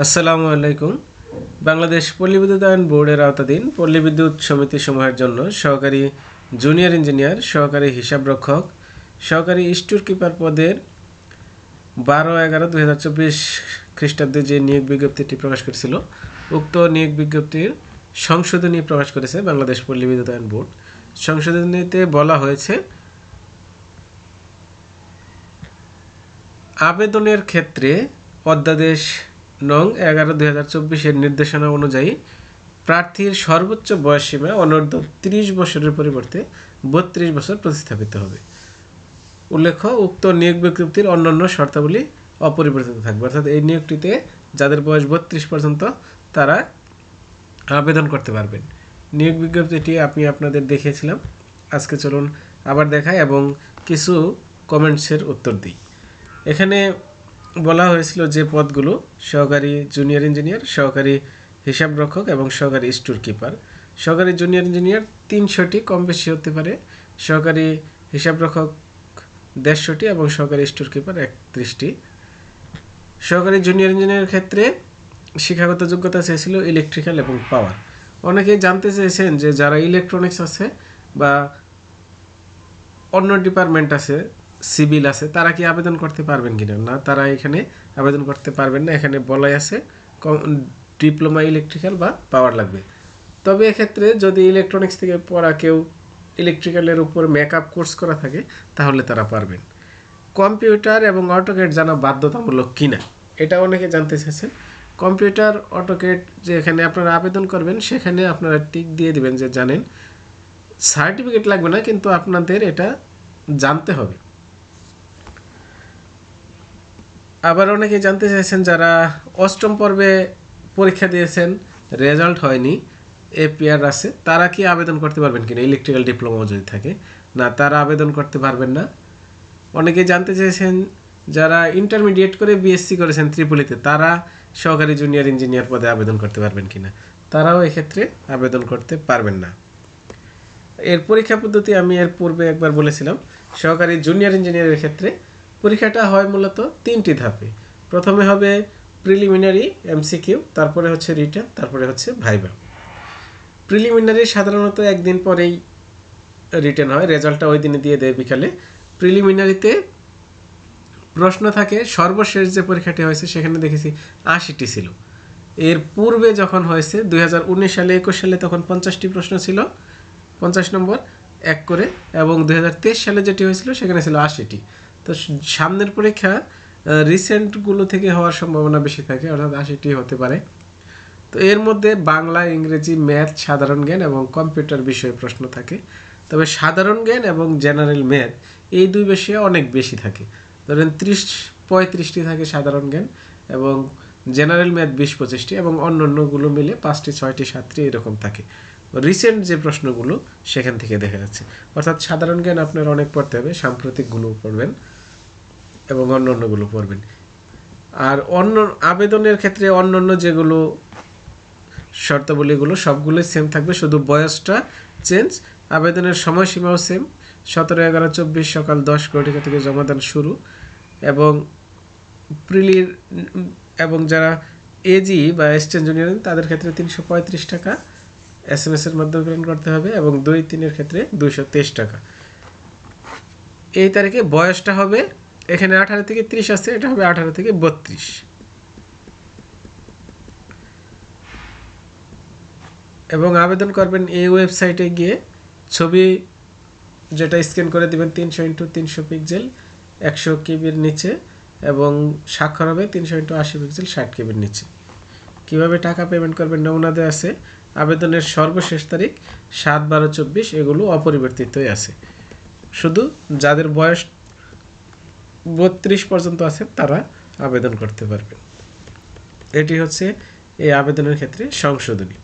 আসসালামু আলাইকুম। বাংলাদেশ পল্লী বিদ্যুতায়ন বোর্ডের আওতাধীন পল্লী বিদ্যুৎ সমিতি সমূহের জন্য সহকারী জুনিয়র ইঞ্জিনিয়ার, সহকারী হিসাবরক্ষক সহকারী স্টোর কিপার পদের বারো এগারো দুই হাজার চব্বিশ খ্রিস্টাব্দে যে নিয়োগ বিজ্ঞপ্তিটি প্রকাশ করেছিল, উক্ত নিয়োগ বিজ্ঞপ্তির সংশোধনী প্রকাশ করেছে বাংলাদেশ পল্লী বিদ্যুতায়ন বোর্ড। সংশোধনীতে বলা হয়েছে, আবেদনের ক্ষেত্রে অধ্যাদেশ নং এগারো দুই হাজার চব্বিশের নির্দেশনা অনুযায়ী প্রার্থীর সর্বোচ্চ বয়সসীমা অনূর্ধ্ব তিরিশ বছরের পরিবর্তে বত্রিশ বছর প্রতিস্থাপিত হবে। উল্লেখ্য, উক্ত নিয়োগ বিজ্ঞপ্তির অন্যান্য শর্তাবলী অপরিবর্তিত থাকবে। অর্থাৎ এই নিয়োগটিতে যাদের বয়স বত্রিশ পর্যন্ত, তারা আবেদন করতে পারবেন। নিয়োগ বিজ্ঞপ্তিটি আমি আপনাদের দেখিয়েছিলাম। আজকে চলুন আবার দেখায় এবং কিছু কমেন্টসের উত্তর দিই। এখানে বলা হয়েছিল যে পদগুলো সহকারী জুনিয়র ইঞ্জিনিয়ার সহকারী হিসাবরক্ষক এবং সহকারী স্টোর কিপার সহকারী জুনিয়র ইঞ্জিনিয়ার তিনশোটি, কম বেশি হতে পারে। সহকারী হিসাবরক্ষক দেড়শোটি এবং সহকারী স্টোর কিপার একত্রিশটি। সহকারী জুনিয়র ইঞ্জিনিয়ারের ক্ষেত্রে শিক্ষাগত যোগ্যতা চেয়েছিল ইলেকট্রিক্যাল এবং পাওয়ার অনেকেই জানতে চেয়েছেন যে যারা ইলেকট্রনিক্স আছে বা অন্য ডিপার্টমেন্ট আছে সিভিল আছে, তারা কি আবেদন করতে পারবেন কিনা? না, তারা এখানে আবেদন করতে পারবেন না। এখানে বলাই আছে ডিপ্লোমা ইলেকট্রিক্যাল বা পাওয়ার লাগবে। তবে এক্ষেত্রে যদি ইলেকট্রনিক্স থেকে পড়া কেউ ইলেকট্রিক্যালের উপর মেকআপ কোর্স করা থাকে, তাহলে তারা পারবেন। কম্পিউটার এবং অটোকেট জানা বাধ্যতামূলক কিনা, এটা অনেকে জানতে চাইছেন। কম্পিউটার অটোকেট যে এখানে আপনারা আবেদন করবেন, সেখানে আপনারা টিক দিয়ে দিবেন যে জানেন, সার্টিফিকেট লাগবে না, কিন্তু আপনাদের এটা জানতে হবে। আবার অনেকে জানতে চাইছেন যারা অষ্টম পর্বে পরীক্ষা দিয়েছেন রেজাল্ট হয়নি এপিআর আছে, তারা কি আবেদন করতে পারবেন কিনা? ইলেকট্রিক্যাল ডিপ্লোমা যদি থাকে। না, তারা আবেদন করতে পারবেন না। অনেকে জানতে চেয়েছেন যারা ইন্টারমিডিয়েট করে বিএসসি করেছেন ত্রিপুলিতে, তারা সহকারী জুনিয়র ইঞ্জিনিয়ার পদে আবেদন করতে পারবেন কিনা? তারাও এক্ষেত্রে আবেদন করতে পারবেন না। এর পরীক্ষা পদ্ধতি আমি এর পূর্বে একবার বলেছিলাম। সহকারী জুনিয়র ইঞ্জিনিয়ারের ক্ষেত্রে পরীক্ষাটা হয় মূলত তিনটি ধাপে। প্রথমে হবে প্রিলিমিনারি এমসিকিউ তারপরে হচ্ছে রিটার্ন তারপরে হচ্ছে ভাইবা প্রিলিমিনারি সাধারণত একদিন পরেই রিটার্ন হয় রেজাল্টটা ওই দিনে দিয়ে দেয় বিকালে। প্রিলিমিনারিতে প্রশ্ন থাকে, সর্বশেষ যে পরীক্ষাটি হয়েছে সেখানে দেখেছি আশিটি ছিল। এর পূর্বে যখন হয়েছে, দুই হাজার উনিশ সালে, একুশ সালে তখন পঞ্চাশটি প্রশ্ন ছিল, পঞ্চাশ নম্বর, এক করে। এবং দুই হাজার তেইশ সালে যেটি হয়েছিল, সেখানে ছিল আশিটি। তো সামনের পরীক্ষা রিসেন্টগুলো থেকে হওয়ার সম্ভাবনা বেশি থাকে, অর্থাৎ আশিটি হতে পারে। তো এর মধ্যে বাংলা, ইংরেজি ম্যাথ সাধারণ জ্ঞান এবং কম্পিউটার বিষয়ে প্রশ্ন থাকে। তবে সাধারণ জ্ঞান এবং জেনারেল ম্যাথ এই দুই বিষয়ে অনেক বেশি থাকে। ধরেন ত্রিশ, পঁয়ত্রিশটি থাকে সাধারণ জ্ঞান এবং জেনারেল ম্যাথ বিশ পঁচিশটি এবং অন্য অন্যগুলো মিলে পাঁচটি, ছয়টি, সাতটি এরকম থাকে। রিসেন্ট যে প্রশ্নগুলো সেখান থেকে দেখা যাচ্ছে। অর্থাৎ সাধারণ জ্ঞান আপনার অনেক পড়তে হবে সাম্প্রতিকগুলো পড়বেন এবং অন্য অন্যগুলো পড়বেন। আর অন্য আবেদনের ক্ষেত্রে অন্য অন্য যেগুলো শর্তাবলীগুলো, সবগুলোই সেম থাকবে, শুধু বয়সটা চেঞ্জ আবেদনের সময়সীমাও সেম সতেরো, এগারো, চব্বিশ, সকাল দশ ঘটিকা থেকে জমাদান শুরু এবং প্রিলির, এবং যারা এজি বা এক্সচেঞ্জ ইউনিয়ন তাদের ক্ষেত্রে তিনশো পঁয়ত্রিশ টাকা। এস এম এস এর মাধ্যমে প্রেরণ করতে হবে এবং দুই তিনের ক্ষেত্রে দুইশো তেইশ টাকা। এই তারিখে বয়সটা হবে এখানে আঠারো থেকে ত্রিশ আছে, এটা হবে আঠারো থেকে বত্রিশ। এবং আবেদন করবেন এই ওয়েবসাইটে গিয়ে ছবি যেটা স্ক্যান করে দিবেন তিনশো ইন্টু তিনশো পিক্সেল, একশো কেবির নিচে এবং স্বাক্ষর হবে তিনশো ইন্টু আশি পিক্সেল, ষাট কেবির নিচে। কীভাবে টাকা পেমেন্ট করবেন নমুনা দেওয়া আছে। আবেদনের সর্বশেষ তারিখ সাত বারো চব্বিশ, এগুলো অপরিবর্তিতই আছে। শুধু যাদের বয়স বত্রিশ পর্যন্ত আছে, তারা আবেদন করতে পারবেন। এটি হচ্ছে এই আবেদনের ক্ষেত্রে সংশোধনী।